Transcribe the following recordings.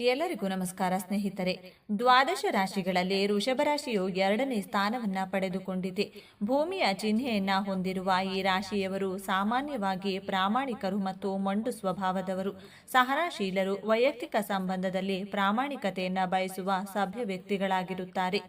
ಎಲ್ಲರಿಗೂ ನಮಸ್ಕಾರ ಸ್ನೇಹಿತರೆ. ದ್ವಾದಶ ರಾಶಿಗಳಲ್ಲಿ ಋಷಭ ರಾಶಿಯು ಎರಡನೇ ಸ್ಥಾನವನ್ನ ಪಡೆದುಕೊಂಡಿದೆ. ಭೂಮಿಯ ಚಿಹ್ನೆಯನ್ನ ಹೊಂದಿರುವ ಈ ರಾಶಿಯವರು ಸಾಮಾನ್ಯವಾಗಿ ಪ್ರಾಮಾಣಿಕರು ಮತ್ತು ಮಂಡು ಸ್ವಭಾವದವರು. ಸಹನಾಶೀಲರು ವೈಯಕ್ತಿಕ ಸಂಬಂಧದಲ್ಲಿ ಪ್ರಾಮಾಣಿಕತೆಯನ್ನ ಬಯಸುವ ಸಭ್ಯ ವ್ಯಕ್ತಿಗಳಾಗಿರುತ್ತಾರೆ.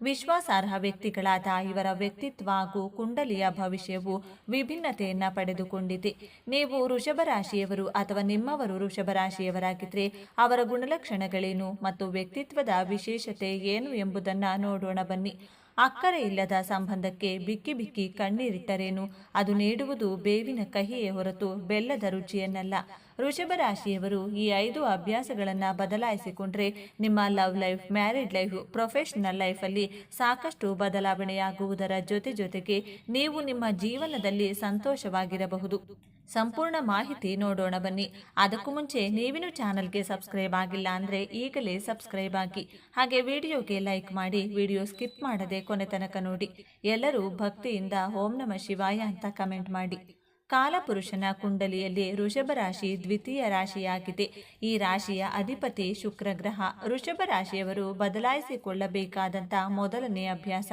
ವಿಶ್ವಾಸಾರ್ಹ ವ್ಯಕ್ತಿಗಳಾದ ಇವರ ವ್ಯಕ್ತಿತ್ವ ಹಾಗೂ ಕುಂಡಲಿಯ ಭವಿಷ್ಯವು ವಿಭಿನ್ನತೆಯನ್ನ ಪಡೆದುಕೊಂಡಿದೆ. ನೀವು ವೃಷಭ ರಾಶಿಯವರು ಅಥವಾ ನಿಮ್ಮವರು ವೃಷಭ ರಾಶಿಯವರಾಗಿದ್ದರೆ ಅವರ ಗುಣಲಕ್ಷಣಗಳೇನು ಮತ್ತು ವ್ಯಕ್ತಿತ್ವದ ವಿಶೇಷತೆ ಏನು ಎಂಬುದನ್ನು ನೋಡೋಣ ಬನ್ನಿ. ಅಕ್ಕರೆ ಇಲ್ಲದ ಸಂಬಂಧಕ್ಕೆ ಬಿಕ್ಕಿ ಬಿಕ್ಕಿ ಕಣ್ಣೀರಿಟ್ಟರೇನು? ಅದು ನೀಡುವುದು ಬೇವಿನ ಕಹಿಯೇ ಹೊರತು ಬೆಲ್ಲದ ರುಚಿಯನ್ನಲ್ಲ. ವೃಷಭ ರಾಶಿಯವರು ಈ ಐದು ಅಭ್ಯಾಸಗಳನ್ನು ಬದಲಾಯಿಸಿಕೊಂಡ್ರೆ ನಿಮ್ಮ love life, married life, professional ಲೈಫಲ್ಲಿ ಸಾಕಷ್ಟು ಬದಲಾವಣೆಯಾಗುವುದರ ಜೊತೆ ಜೊತೆಗೆ ನೀವು ನಿಮ್ಮ ಜೀವನದಲ್ಲಿ ಸಂತೋಷವಾಗಿರಬಹುದು. ಸಂಪೂರ್ಣ ಮಾಹಿತಿ ನೋಡೋಣ ಬನ್ನಿ. ಅದಕ್ಕೂ ಮುಂಚೆ ನೀವಿನ ಚಾನಲ್ಗೆ ಸಬ್ಸ್ಕ್ರೈಬ್ ಆಗಿಲ್ಲ ಅಂದರೆ ಈಗಲೇ ಸಬ್ಸ್ಕ್ರೈಬ್ ಆಗಿ. ಹಾಗೆ ವಿಡಿಯೋಗೆ ಲೈಕ್ ಮಾಡಿ ವಿಡಿಯೋ ಸ್ಕಿಪ್ ಮಾಡದೆ ಕೊನೆ ತನಕ ನೋಡಿ. ಎಲ್ಲರೂ ಭಕ್ತಿಯಿಂದ ಓಂ ನಮ ಶಿವಾಯ ಅಂತ ಕಮೆಂಟ್ ಮಾಡಿ. ಕಾಲಪುರುಷನ ಕುಂಡಲಿಯಲ್ಲಿ ಋಷಭ ರಾಶಿ ದ್ವಿತೀಯ ರಾಶಿಯಾಗಿದೆ. ಈ ರಾಶಿಯ ಅಧಿಪತಿ ಶುಕ್ರ ಗ್ರಹ ವೃಷಭ ರಾಶಿಯವರು ಬದಲಾಯಿಸಿಕೊಳ್ಳಬೇಕಾದಂಥ ಮೊದಲನೇ ಅಭ್ಯಾಸ.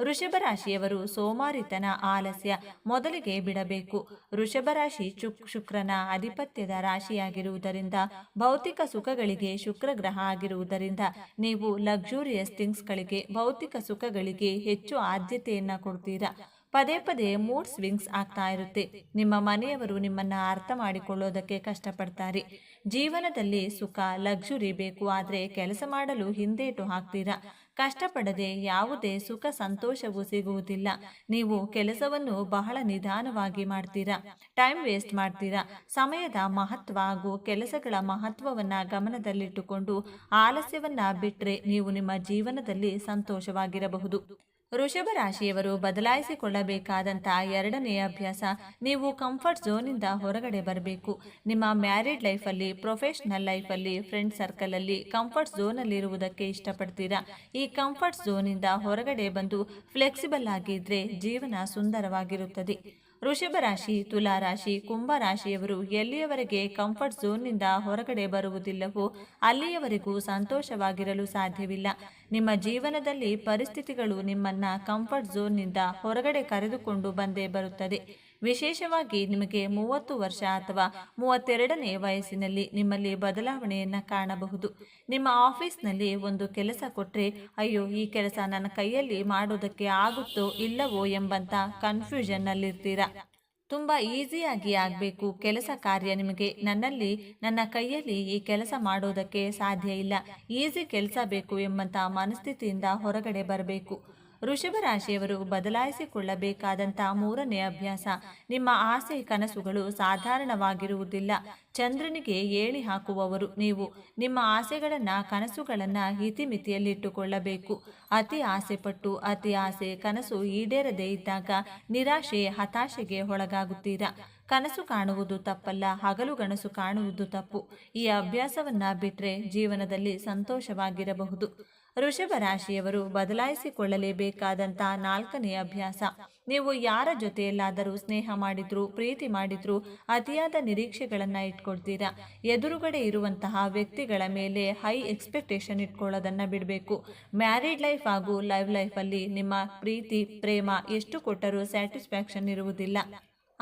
ವೃಷಭ ರಾಶಿಯವರು ಸೋಮಾರಿತನ ಆಲಸ್ಯ ಮೊದಲಿಗೆ ಬಿಡಬೇಕು. ವೃಷಭ ರಾಶಿ ಚುಕ್ ಶುಕ್ರನ ಅಧಿಪತ್ಯದ ರಾಶಿಯಾಗಿರುವುದರಿಂದ, ಭೌತಿಕ ಸುಖಗಳಿಗೆ ಶುಕ್ರ ಗ್ರಹ ಆಗಿರುವುದರಿಂದ, ನೀವು ಲಕ್ಸುರಿಯಸ್ ಥಿಂಗ್ಸ್ಗಳಿಗೆ ಭೌತಿಕ ಸುಖಗಳಿಗೆ ಹೆಚ್ಚು ಆದ್ಯತೆಯನ್ನು ಕೊಡ್ತೀರಾ? ಪದೇ ಪದೇ ಮೂಡ್ ಸ್ವಿಂಗ್ಸ್ ಆಗ್ತಾ ಇರುತ್ತೆ. ನಿಮ್ಮ ಮನೆಯವರು ನಿಮ್ಮನ್ನ ಅರ್ಥ ಮಾಡಿಕೊಳ್ಳೋದಕ್ಕೆ ಕಷ್ಟಪಡ್ತಾರೆ. ಜೀವನದಲ್ಲಿ ಸುಖ, ಲಕ್ಸುರಿ ಬೇಕು ಆದರೆ ಕೆಲಸ ಮಾಡಲು ಹಿಂದೇಟು ಹಾಕ್ತೀರಾ? ಕಷ್ಟಪಡದೆ ಯಾವುದೇ ಸುಖ ಸಂತೋಷವೂ ಸಿಗುವುದಿಲ್ಲ. ನೀವು ಕೆಲಸವನ್ನು ಬಹಳ ನಿಧಾನವಾಗಿ ಮಾಡ್ತೀರಾ? ಟೈಮ್ ವೇಸ್ಟ್ ಮಾಡ್ತೀರಾ? ಸಮಯದ ಮಹತ್ವ ಹಾಗೂ ಕೆಲಸಗಳ ಮಹತ್ವವನ್ನ ಗಮನದಲ್ಲಿಟ್ಟುಕೊಂಡು ಆಲಸ್ಯವನ್ನ ಬಿಟ್ಟರೆ ನೀವು ನಿಮ್ಮ ಜೀವನದಲ್ಲಿ ಸಂತೋಷವಾಗಿರಬಹುದು. ವೃಷಭ ರಾಶಿಯವರು ಬದಲಾಯಿಸಿಕೊಳ್ಳಬೇಕಾದಂತಹ ಎರಡನೆಯ ಅಭ್ಯಾಸ ನೀವು ಕಂಫರ್ಟ್ ಝೋನಿಂದ ಹೊರಗಡೆ ಬರಬೇಕು. ನಿಮ್ಮ ಮ್ಯಾರಿಡ್ ಲೈಫಲ್ಲಿ ಪ್ರೊಫೆಷನಲ್ ಲೈಫಲ್ಲಿ ಫ್ರೆಂಡ್ ಸರ್ಕಲಲ್ಲಿ ಕಂಫರ್ಟ್ ಝೋನಲ್ಲಿರುವುದಕ್ಕೆ ಇಷ್ಟಪಡ್ತೀರಾ? ಈ ಕಂಫರ್ಟ್ ಝೋನಿಂದ ಹೊರಗಡೆ ಬಂದು ಫ್ಲೆಕ್ಸಿಬಲ್ ಆಗಿದ್ರೆ ಜೀವನ ಸುಂದರವಾಗಿರುತ್ತದೆ. ವೃಷಭ ರಾಶಿ, ತುಲಾ ರಾಶಿ, ಕುಂಭ ರಾಶಿಯವರು ಎಲ್ಲಿಯವರೆಗೆ ಕಂಫರ್ಟ್ ಝೋನ್ನಿಂದ ಹೊರಗಡೆ ಬರುವುದಿಲ್ಲವೋ ಅಲ್ಲಿಯವರೆಗೂ ಸಂತೋಷವಾಗಿರಲು ಸಾಧ್ಯವಿಲ್ಲ. ನಿಮ್ಮ ಜೀವನದಲ್ಲಿ ಪರಿಸ್ಥಿತಿಗಳು ನಿಮ್ಮನ್ನ ಕಂಫರ್ಟ್ ಝೋನ್ನಿಂದ ಹೊರಗಡೆ ಕರೆದುಕೊಂಡು ಬಂದೇ ಬರುತ್ತದೆ. ವಿಶೇಷವಾಗಿ ನಿಮಗೆ ಮೂವತ್ತು ವರ್ಷ ಅಥವಾ ಮೂವತ್ತೆರಡನೇ ವಯಸ್ಸಿನಲ್ಲಿ ನಿಮ್ಮಲ್ಲಿ ಬದಲಾವಣೆಯನ್ನು ಕಾಣಬಹುದು. ನಿಮ್ಮ ಆಫೀಸ್ನಲ್ಲಿ ಒಂದು ಕೆಲಸ ಕೊಟ್ಟರೆ ಅಯ್ಯೋ, ಈ ಕೆಲಸ ನನ್ನ ಕೈಯಲ್ಲಿ ಮಾಡೋದಕ್ಕೆ ಆಗುತ್ತೋ ಇಲ್ಲವೋ ಎಂಬಂತ ಕನ್ಫ್ಯೂಷನ್ನಲ್ಲಿರ್ತೀರಾ? ತುಂಬ ಈಸಿಯಾಗಿ ಆಗಬೇಕು. ಕೆಲಸ ಕಾರ್ಯ ನಿಮಗೆ ನನ್ನಲ್ಲಿ, ನನ್ನ ಕೈಯಲ್ಲಿ ಈ ಕೆಲಸ ಮಾಡೋದಕ್ಕೆ ಸಾಧ್ಯ ಇಲ್ಲ. ಈಸಿ ಕೆಲಸ ಬೇಕು ಎಂಬಂಥ ಮನಸ್ಥಿತಿಯಿಂದ ಹೊರಗಡೆ ಬರಬೇಕು. ವೃಷಭ ರಾಶಿಯವರು ಬದಲಾಯಿಸಿಕೊಳ್ಳಬೇಕಾದಂಥ ಮೂರನೇ ಅಭ್ಯಾಸ. ನಿಮ್ಮ ಆಸೆ ಕನಸುಗಳು ಸಾಧಾರಣವಾಗಿರುವುದಿಲ್ಲ. ಚಂದ್ರನಿಗೆ ಏಳಿ ಹಾಕುವವರು ನೀವು. ನಿಮ್ಮ ಆಸೆಗಳನ್ನು, ಕನಸುಗಳನ್ನು ಇತಿಮಿತಿಯಲ್ಲಿಟ್ಟುಕೊಳ್ಳಬೇಕು ಅತಿ ಆಸೆಪಟ್ಟು, ಅತಿ ಆಸೆ ಕನಸು ಈಡೇರದೇ ಇದ್ದಾಗ ನಿರಾಶೆ, ಹತಾಶೆಗೆ ಒಳಗಾಗುತ್ತೀರಾ? ಕನಸು ಕಾಣುವುದು ತಪ್ಪಲ್ಲ, ಹಗಲು ಗನಸು ಕಾಣುವುದು ತಪ್ಪು. ಈ ಅಭ್ಯಾಸವನ್ನ ಬಿಟ್ಟರೆ ಜೀವನದಲ್ಲಿ ಸಂತೋಷವಾಗಿರಬಹುದು. ವೃಷಭ ರಾಶಿಯವರು ಬದಲಾಯಿಸಿಕೊಳ್ಳಲೇಬೇಕಾದಂಥ ನಾಲ್ಕನೇ ಅಭ್ಯಾಸ. ನೀವು ಯಾರ ಜೊತೆಯಲ್ಲಾದರೂ ಸ್ನೇಹ ಮಾಡಿದ್ರು, ಪ್ರೀತಿ ಮಾಡಿದ್ರು, ಅತಿಯಾದ ನಿರೀಕ್ಷೆಗಳನ್ನು ಇಟ್ಕೊಳ್ತೀರಾ? ಎದುರುಗಡೆ ಇರುವಂತಹ ವ್ಯಕ್ತಿಗಳ ಮೇಲೆ ಹೈ ಎಕ್ಸ್ಪೆಕ್ಟೇಷನ್ ಇಟ್ಕೊಳ್ಳೋದನ್ನು ಬಿಡಬೇಕು. ಮ್ಯಾರಿಡ್ ಲೈಫ್ ಹಾಗೂ ಲೈವ್ ಲೈಫಲ್ಲಿ ನಿಮ್ಮ ಪ್ರೀತಿ, ಪ್ರೇಮ ಎಷ್ಟು ಕೊಟ್ಟರೂ ಸ್ಯಾಟಿಸ್ಫ್ಯಾಕ್ಷನ್ ಇರುವುದಿಲ್ಲ.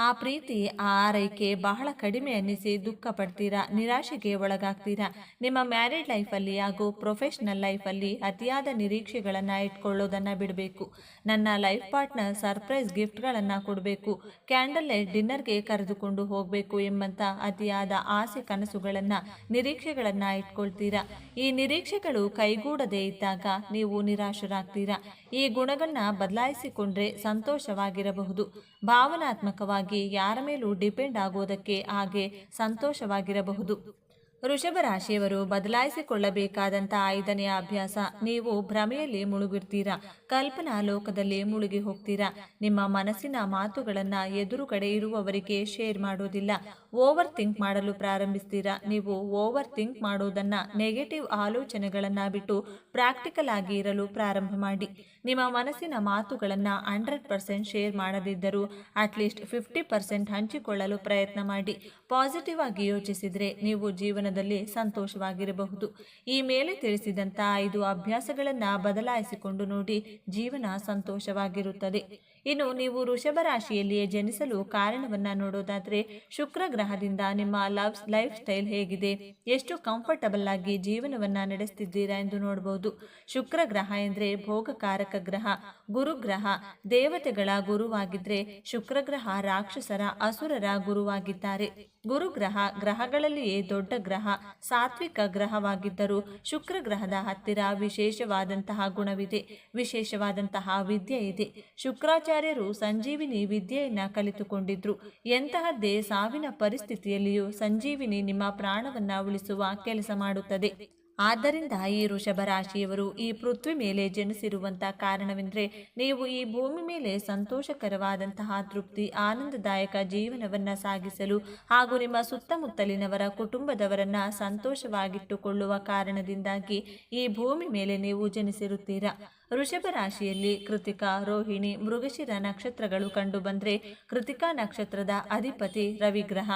ಆ ಪ್ರೀತಿ, ಆ ಆರೈಕೆ ಬಹಳ ಕಡಿಮೆ ಅನ್ನಿಸಿ ದುಃಖ ಪಡ್ತೀರಾ ನಿರಾಶೆಗೆ ಒಳಗಾಗ್ತೀರಾ? ನಿಮ್ಮ ಮ್ಯಾರಿಡ್ ಲೈಫಲ್ಲಿ ಹಾಗೂ ಪ್ರೊಫೆಷ್ನಲ್ ಲೈಫಲ್ಲಿ ಅತಿಯಾದ ನಿರೀಕ್ಷೆಗಳನ್ನು ಇಟ್ಕೊಳ್ಳೋದನ್ನು ಬಿಡಬೇಕು. ನನ್ನ ಲೈಫ್ ಪಾರ್ಟ್ನರ್ ಸರ್ಪ್ರೈಸ್ ಗಿಫ್ಟ್ಗಳನ್ನು ಕೊಡಬೇಕು. ಕ್ಯಾಂಡಲ್ ಲೈಟ್ ಡಿನ್ನರ್ಗೆ ಕರೆದುಕೊಂಡು ಹೋಗಬೇಕು ಎಂಬಂಥ ಅತಿಯಾದ ಆಸೆ ಕನಸುಗಳನ್ನು, ನಿರೀಕ್ಷೆಗಳನ್ನು ಇಟ್ಕೊಳ್ತೀರಾ? ಈ ನಿರೀಕ್ಷೆಗಳು ಕೈಗೂಡದೇ ಇದ್ದಾಗ ನೀವು ನಿರಾಶರಾಗ್ತೀರಾ? ಈ ಗುಣಗಳನ್ನ ಬದಲಾಯಿಸಿಕೊಂಡ್ರೆ ಸಂತೋಷವಾಗಿರಬಹುದು. ಭಾವನಾತ್ಮಕವಾಗಿ ಯಾರ ಮೇಲೂ ಡಿಪೆಂಡ್ ಆಗೋದಕ್ಕೆ ಹಾಗೆ ಸಂತೋಷವಾಗಿರಬಹುದು. ವೃಷಭ ರಾಶಿಯವರು ಬದಲಾಯಿಸಿಕೊಳ್ಳಬೇಕಾದಂಥ ಐದನೆಯ ಅಭ್ಯಾಸ. ನೀವು ಭ್ರಮೆಯಲ್ಲಿ ಮುಳುಗಿರ್ತೀರಾ? ಕಲ್ಪನಾ ಲೋಕದಲ್ಲಿ ಮುಳುಗಿ ಹೋಗ್ತೀರಾ? ನಿಮ್ಮ ಮನಸ್ಸಿನ ಮಾತುಗಳನ್ನು ಎದುರುಗಡೆ ಇರುವವರಿಗೆ ಶೇರ್ ಮಾಡೋದಿಲ್ಲ. ಓವರ್ ಥಿಂಕ್ ಮಾಡಲು ಪ್ರಾರಂಭಿಸ್ತೀರಾ? ನೀವು ಓವರ್ ಥಿಂಕ್ ಮಾಡೋದನ್ನು ನೆಗೆಟಿವ್ ಆಲೋಚನೆಗಳನ್ನು ಬಿಟ್ಟು ಪ್ರಾಕ್ಟಿಕಲ್ ಆಗಿ ಇರಲು ಪ್ರಾರಂಭ ಮಾಡಿ. ನಿಮ್ಮ ಮನಸ್ಸಿನ ಮಾತುಗಳನ್ನು ಹಂಡ್ರೆಡ್ ಪರ್ಸೆಂಟ್ ಶೇರ್ ಮಾಡದಿದ್ದರೂ ಅಟ್ಲೀಸ್ಟ್ ಫಿಫ್ಟಿ ಪರ್ಸೆಂಟ್ ಹಂಚಿಕೊಳ್ಳಲು ಪ್ರಯತ್ನ ಮಾಡಿ. ಪಾಸಿಟಿವ್ ಆಗಿ ಯೋಚಿಸಿದರೆ ನೀವು ಜೀವನ ಜೀವನದಲ್ಲಿ ಸಂತೋಷವಾಗಿರಬಹುದು. ಈ ಮೇಲೆ ತಿಳಿಸಿದಂಥ ಐದು ಅಭ್ಯಾಸಗಳನ್ನು ಬದಲಾಯಿಸಿಕೊಂಡು ನೋಡಿ ಜೀವನ ಸಂತೋಷವಾಗಿರುತ್ತದೆ. ಇನ್ನು ನೀವು ವೃಷಭ ರಾಶಿಯಲ್ಲಿಯೇ ಜನಿಸಲು ಕಾರಣವನ್ನ ನೋಡೋದಾದ್ರೆ ಶುಕ್ರ ಗ್ರಹದಿಂದ ನಿಮ್ಮ ಲವ್ ಲೈಫ್ ಸ್ಟೈಲ್ ಹೇಗಿದೆ. ಎಷ್ಟು ಕಂಫರ್ಟಬಲ್ ಆಗಿ ಜೀವನವನ್ನ ನಡೆಸ್ತಿದ್ದೀರಾ ಎಂದು ನೋಡಬಹುದು ಶುಕ್ರ ಗ್ರಹ ಎಂದ್ರೆ ಭೋಗಕಾರಕ ಗ್ರಹ, ಗುರುಗ್ರಹ, ದೇವತೆಗಳ ಗುರುವಾಗಿದ್ರೆ ಶುಕ್ರಗ್ರಹ ರಾಕ್ಷಸರ, ಅಸುರರ ಗುರುವಾಗಿದ್ದಾರೆ. ಗುರುಗ್ರಹ ಗ್ರಹಗಳಲ್ಲಿಯೇ ದೊಡ್ಡ ಗ್ರಹ, ಸಾತ್ವಿಕ ಗ್ರಹವಾಗಿದ್ದರೂ ಶುಕ್ರ ಗ್ರಹದ ಹತ್ತಿರ ವಿಶೇಷವಾದಂತಹ ಗುಣವಿದೆ. ವಿಶೇಷವಾದಂತಹ ವಿದ್ಯೆ ಇದೆ. ಶುಕ್ರಾಚಾರ್ಯರು ಸಂಜೀವಿನಿ ವಿದ್ಯೆಯನ್ನು ಕಲಿತುಕೊಂಡಿದ್ರು. ಎಂತಹದ್ದೇ ಸಾವಿನ ಪರಿಸ್ಥಿತಿಯಲ್ಲಿಯೂ ಸಂಜೀವಿನಿ ನಿಮ್ಮ ಪ್ರಾಣವನ್ನು ಉಳಿಸುವ ಕೆಲಸ ಮಾಡುತ್ತದೆ. ಆದ್ದರಿಂದ ಈ ವೃಷಭ ರಾಶಿಯವರು ಈ ಪೃಥ್ವಿ ಮೇಲೆ ಜನಿಸಿರುವಂತಹ ಕಾರಣವೆಂದರೆ ನೀವು ಈ ಭೂಮಿ ಮೇಲೆ ಸಂತೋಷಕರವಾದಂತಹ ತೃಪ್ತಿ, ಆನಂದದಾಯಕ ಜೀವನವನ್ನು ಸಾಗಿಸಲು ಹಾಗೂ ನಿಮ್ಮ ಸುತ್ತಮುತ್ತಲಿನವರ ಕುಟುಂಬದವರನ್ನ ಸಂತೋಷವಾಗಿಟ್ಟುಕೊಳ್ಳುವ ಕಾರಣದಿಂದಾಗಿ ಈ ಭೂಮಿ ಮೇಲೆ ನೀವು ಜನಿಸಿರುತ್ತೀರಾ? ವೃಷಭ ರಾಶಿಯಲ್ಲಿ ಕೃತಿಕಾ, ರೋಹಿಣಿ, ಮೃಗಶಿರ ನಕ್ಷತ್ರಗಳು ಕಂಡುಬಂದರೆ ಕೃತಿಕಾ ನಕ್ಷತ್ರದ ಅಧಿಪತಿ ರವಿಗ್ರಹ.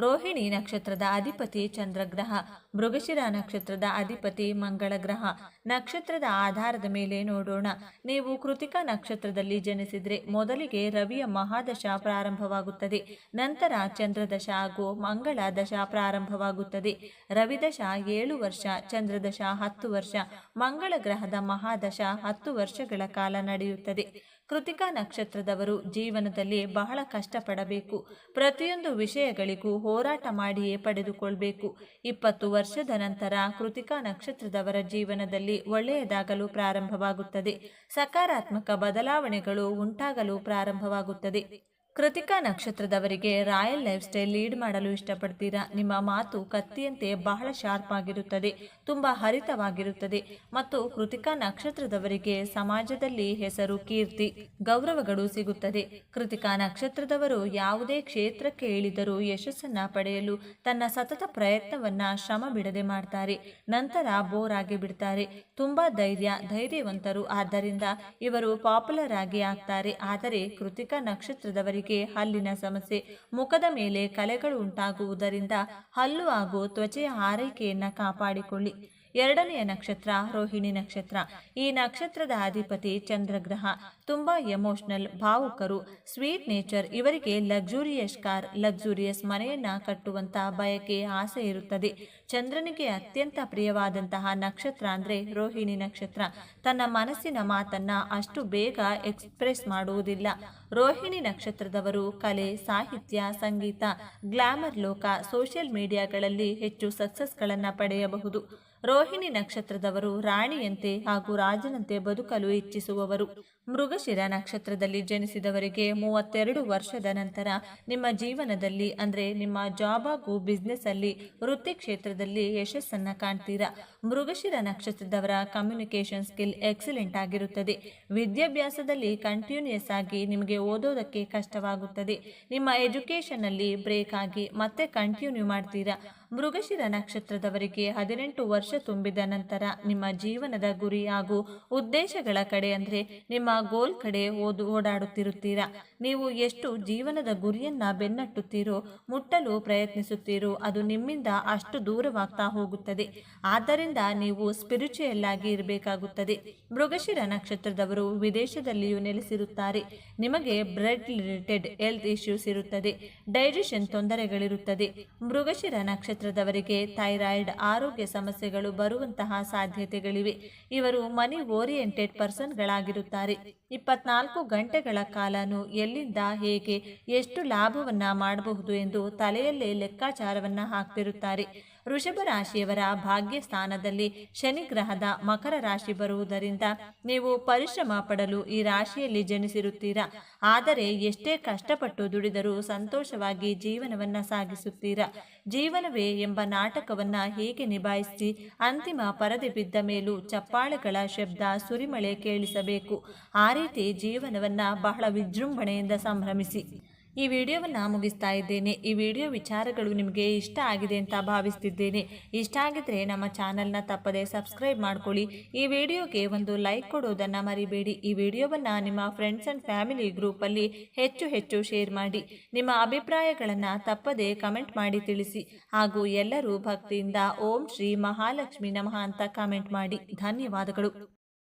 ರೋಹಿಣಿ ನಕ್ಷತ್ರದ ಅಧಿಪತಿ ಚಂದ್ರಗ್ರಹ, ಮೃಗಶಿರ ನಕ್ಷತ್ರದ ಅಧಿಪತಿ ಮಂಗಳ ಗ್ರಹ ನಕ್ಷತ್ರದ ಆಧಾರದ ಮೇಲೆ ನೋಡೋಣ. ನೀವು ಕೃತಿಕಾ ನಕ್ಷತ್ರದಲ್ಲಿ ಜನಿಸಿದರೆ ಮೊದಲಿಗೆ ರವಿಯ ಮಹಾದಶ ಪ್ರಾರಂಭವಾಗುತ್ತದೆ. ನಂತರ ಚಂದ್ರದಶ ಹಾಗೂ ಮಂಗಳ ದಶ ಪ್ರಾರಂಭವಾಗುತ್ತದೆ. ರವಿದಶ ಏಳು ವರ್ಷ, ಚಂದ್ರದಶ ಹತ್ತು ವರ್ಷ ಮಂಗಳ ಗ್ರಹದ ಮಹಾದಶ ಹತ್ತು ವರ್ಷಗಳ ಕಾಲ ನಡೆಯುತ್ತದೆ. ಕೃತಿಕಾ ನಕ್ಷತ್ರದವರು ಜೀವನದಲ್ಲಿ ಬಹಳ ಕಷ್ಟಪಡಬೇಕು. ಪ್ರತಿಯೊಂದು ವಿಷಯಗಳಿಗೂ ಹೋರಾಟ ಮಾಡಿಯೇ ಪಡೆದುಕೊಳ್ಬೇಕು. ಇಪ್ಪತ್ತು ವರ್ಷದ ನಂತರ ಕೃತಿಕಾ ನಕ್ಷತ್ರದವರ ಜೀವನದಲ್ಲಿ ಒಳ್ಳೆಯದಾಗಲು ಪ್ರಾರಂಭವಾಗುತ್ತದೆ. ಸಕಾರಾತ್ಮಕ ಬದಲಾವಣೆಗಳು ಉಂಟಾಗಲು ಪ್ರಾರಂಭವಾಗುತ್ತದೆ. ಕೃತಿಕಾ ನಕ್ಷತ್ರದವರಿಗೆ ರಾಯಲ್ ಲೈಫ್ ಸ್ಟೈಲ್ ಲೀಡ್ ಮಾಡಲು ಇಷ್ಟಪಡ್ತೀರಾ? ನಿಮ್ಮ ಮಾತು ಕತ್ತಿಯಂತೆ ಬಹಳ ಶಾರ್ಪ್ ಆಗಿರುತ್ತದೆ, ತುಂಬ ಹರಿತವಾಗಿರುತ್ತದೆ ಮತ್ತು ಕೃತಿಕಾ ನಕ್ಷತ್ರದವರಿಗೆ ಸಮಾಜದಲ್ಲಿ ಹೆಸರು ಕೀರ್ತಿ, ಗೌರವಗಳು ಸಿಗುತ್ತದೆ. ಕೃತಿಕಾ ನಕ್ಷತ್ರದವರು ಯಾವುದೇ ಕ್ಷೇತ್ರಕ್ಕೆ ಇಳಿದರೂ ಯಶಸ್ಸನ್ನ ಪಡೆಯಲು ತನ್ನ ಸತತ ಪ್ರಯತ್ನವನ್ನ ಶ್ರಮ ಬಿಡದೆ ಮಾಡ್ತಾರೆ. ನಂತರ ಬೋರ್ ಆಗಿ ಬಿಡ್ತಾರೆ. ತುಂಬಾ ಧೈರ್ಯ, ಧೈರ್ಯವಂತರು ಆದ್ದರಿಂದ ಇವರು ಪಾಪ್ಯುಲರ್ ಆಗಿ ಆಗ್ತಾರೆ. ಆದರೆ ಕೃತಿಕಾ ನಕ್ಷತ್ರದವರಿಗೆ ಹಲ್ಲಿನ ಸಮಸ್ಯೆ. ಮುಖದ ಮೇಲೆ ಕಲೆಗಳು ಉಂಟಾಗುವುದರಿಂದ ಹಲ್ಲು ಹಾಗೂ ತ್ವಚೆಯ ಆರೈಕೆಯನ್ನು ಕಾಪಾಡಿಕೊಳ್ಳಿ. ಎರಡನೆಯ ನಕ್ಷತ್ರ ರೋಹಿಣಿ ನಕ್ಷತ್ರ. ಈ ನಕ್ಷತ್ರದ ಅಧಿಪತಿ ಚಂದ್ರಗ್ರಹ. ತುಂಬಾ ಎಮೋಷನಲ್ ಭಾವುಕರು. Sweet nature. ಇವರಿಗೆ ಲಕ್ಸುರಿಯಸ್ ಕಾರ್, ಲಕ್ಸುರಿಯಸ್ ಮನೆಯನ್ನ ಕಟ್ಟುವಂತ ಬಯಕೆ, ಆಸೆ ಇರುತ್ತದೆ. ಚಂದ್ರನಿಗೆ ಅತ್ಯಂತ ಪ್ರಿಯವಾದಂತಹ ನಕ್ಷತ್ರ ಅಂದ್ರೆ ರೋಹಿಣಿ ನಕ್ಷತ್ರ. ತನ್ನ ಮನಸ್ಸಿನ ಮಾತನ್ನ ಅಷ್ಟು ಬೇಗ ಎಕ್ಸ್ಪ್ರೆಸ್ ಮಾಡುವುದಿಲ್ಲ. ರೋಹಿಣಿ ನಕ್ಷತ್ರದವರು ಕಲೆ, ಸಾಹಿತ್ಯ, ಸಂಗೀತ, ಗ್ಲಾಮರ್ ಲೋಕ, ಸೋಷಿಯಲ್ ಮೀಡಿಯಾಗಳಲ್ಲಿ ಹೆಚ್ಚು ಸಕ್ಸಸ್ಗಳನ್ನು ಪಡೆಯಬಹುದು. ರೋಹಿಣಿ ನಕ್ಷತ್ರದವರು ರಾಣಿಯಂತೆ ಹಾಗೂ ರಾಜನಂತೆ ಬದುಕಲು ಇಚ್ಛಿಸುವವರು. ಮೃಗಶಿರ ನಕ್ಷತ್ರದಲ್ಲಿ ಜನಿಸಿದವರಿಗೆ ಮೂವತ್ತೆರಡು ವರ್ಷದ ನಂತರ ನಿಮ್ಮ ಜೀವನದಲ್ಲಿ, ಅಂದರೆ ನಿಮ್ಮ ಜಾಬ್ ಹಾಗೂ ಬಿಸ್ನೆಸ್ ಅಲ್ಲಿ, ವೃತ್ತಿ ಕ್ಷೇತ್ರದಲ್ಲಿ ಯಶಸ್ಸನ್ನು ಕಾಣ್ತೀರಾ? ಮೃಗಶಿರ ನಕ್ಷತ್ರದವರ ಕಮ್ಯುನಿಕೇಷನ್ ಸ್ಕಿಲ್ ಎಕ್ಸಲೆಂಟ್ ಆಗಿರುತ್ತದೆ. ವಿದ್ಯಾಭ್ಯಾಸದಲ್ಲಿ ಕಂಟಿನ್ಯೂಯಸ್ ಆಗಿ ನಿಮಗೆ ಓದೋದಕ್ಕೆ ಕಷ್ಟವಾಗುತ್ತದೆ. ನಿಮ್ಮ ಎಜುಕೇಷನ್ ಅಲ್ಲಿ ಬ್ರೇಕ್ ಆಗಿ ಮತ್ತೆ ಕಂಟಿನ್ಯೂ ಮಾಡ್ತೀರಾ? ಮೃಗಶಿರ ನಕ್ಷತ್ರದವರಿಗೆ ಹದಿನೆಂಟು ವರ್ಷ ತುಂಬಿದ ನಂತರ ನಿಮ್ಮ ಜೀವನದ ಗುರಿ ಹಾಗೂ ಉದ್ದೇಶಗಳ ಕಡೆ ಅಂದರೆ ನಿಮ್ಮ ಗೋಲ್ ಕಡೆ ಓದು, ಓಡಾಡುತ್ತಿರುತ್ತೀರಾ? ನೀವು ಎಷ್ಟು ಜೀವನದ ಗುರಿಯನ್ನ ಬೆನ್ನಟ್ಟುತ್ತೀರೋ, ಮುಟ್ಟಲು ಪ್ರಯತ್ನಿಸುತ್ತೀರೋ, ಅದು ನಿಮ್ಮಿಂದ ಅಷ್ಟು ದೂರವಾಗ್ತಾ ಹೋಗುತ್ತದೆ. ಆದ್ದರಿಂದ ನೀವು ಸ್ಪಿರಿಚುಯಲ್ ಆಗಿ ಇರಬೇಕಾಗುತ್ತದೆ. ಮೃಗಶಿರ ನಕ್ಷತ್ರದವರು ವಿದೇಶದಲ್ಲಿಯೂ ನೆಲೆಸಿರುತ್ತಾರೆ. ನಿಮಗೆ ಬ್ಲಡ್ ರಿಲೇಟೆಡ್ ಹೆಲ್ತ್ ಇಶ್ಯೂಸ್ ಇರುತ್ತದೆ. ಡೈಜೆಷನ್ ತೊಂದರೆಗಳಿರುತ್ತದೆ. ಮೃಗಶಿರ ನಕ್ಷತ್ರದವರಿಗೆ ಥೈರಾಯ್ಡ್ ಆರೋಗ್ಯ ಸಮಸ್ಯೆಗಳು ಬರುವಂತಹ ಸಾಧ್ಯತೆಗಳಿವೆ. ಇವರು ಮನಿ ಓರಿಯೆಂಟೆಡ್ ಪರ್ಸನ್ಗಳಾಗಿರುತ್ತಾರೆ. ಇಪ್ಪತ್ನಾಲ್ಕು ಗಂಟೆಗಳ ಕಾಲನು ಎಲ್ಲಿಂದ ಹೇಗೆ ಎಷ್ಟು ಲಾಭವನ್ನ ಮಾಡಬಹುದು ಎಂದು ತಲೆಯಲ್ಲೇ ಲೆಕ್ಕಾಚಾರವನ್ನ ಹಾಕ್ತಿರುತ್ತಾರೆ. ವೃಷಭ ರಾಶಿಯವರ ಭಾಗ್ಯ ಸ್ಥಾನದಲ್ಲಿ ಶನಿ ಗ್ರಹದ ಮಕರ ರಾಶಿ ಬರುವುದರಿಂದ ನೀವು ಪರಿಶ್ರಮ ಪಡಲು ಈ ರಾಶಿಯಲ್ಲಿ ಜನಿಸಿರುತ್ತೀರಾ? ಆದರೆ ಎಷ್ಟೇ ಕಷ್ಟಪಟ್ಟು ದುಡಿದರೂ ಸಂತೋಷವಾಗಿ ಜೀವನವನ್ನ ಸಾಗಿಸುತ್ತೀರಾ? ಜೀವನವೇ ಎಂಬ ನಾಟಕವನ್ನ ಹೇಗೆ ನಿಭಾಯಿಸಿ ಅಂತಿಮ ಪರದೆ ಬಿದ್ದ ಮೇಲೂ ಚಪ್ಪಾಳೆಗಳ ಶಬ್ದ ಸುರಿಮಳೆ ಕೇಳಿಸಬೇಕು. ಆ ರೀತಿ ಜೀವನವನ್ನ ಬಹಳ ವಿಜೃಂಭಣೆಯಿಂದ ಸಂಭ್ರಮಿಸಿ. ಈ ವಿಡಿಯೋವನ್ನು ಮುಗಿಸ್ತಾ ಇದ್ದೇನೆ. ಈ ವಿಡಿಯೋ ವಿಚಾರಗಳು ನಿಮಗೆ ಇಷ್ಟ ಆಗಿದೆ ಅಂತ ಭಾವಿಸ್ತಿದ್ದೇನೆ. ಇಷ್ಟ ಆಗಿದ್ರೆ ನಮ್ಮ ಚಾನಲ್ನ ತಪ್ಪದೆ ಸಬ್ಸ್ಕ್ರೈಬ್ ಮಾಡ್ಕೊಳ್ಳಿ. ಈ ವಿಡಿಯೋಗೆ ಒಂದು ಲೈಕ್ ಕೊಡೋದನ್ನು ಮರಿಬೇಡಿ. ಈ ವಿಡಿಯೋವನ್ನು ನಿಮ್ಮ ಫ್ರೆಂಡ್ಸ್ ಆ್ಯಂಡ್ ಫ್ಯಾಮಿಲಿ ಗ್ರೂಪಲ್ಲಿ ಹೆಚ್ಚು ಹೆಚ್ಚು ಶೇರ್ ಮಾಡಿ. ನಿಮ್ಮ ಅಭಿಪ್ರಾಯಗಳನ್ನು ತಪ್ಪದೆ ಕಮೆಂಟ್ ಮಾಡಿ ತಿಳಿಸಿ. ಹಾಗೂ ಎಲ್ಲರೂ ಭಕ್ತಿಯಿಂದ ಓಂ ಶ್ರೀ ಮಹಾಲಕ್ಷ್ಮಿ ನಮಃ ಅಂತ ಕಮೆಂಟ್ ಮಾಡಿ. ಧನ್ಯವಾದಗಳು.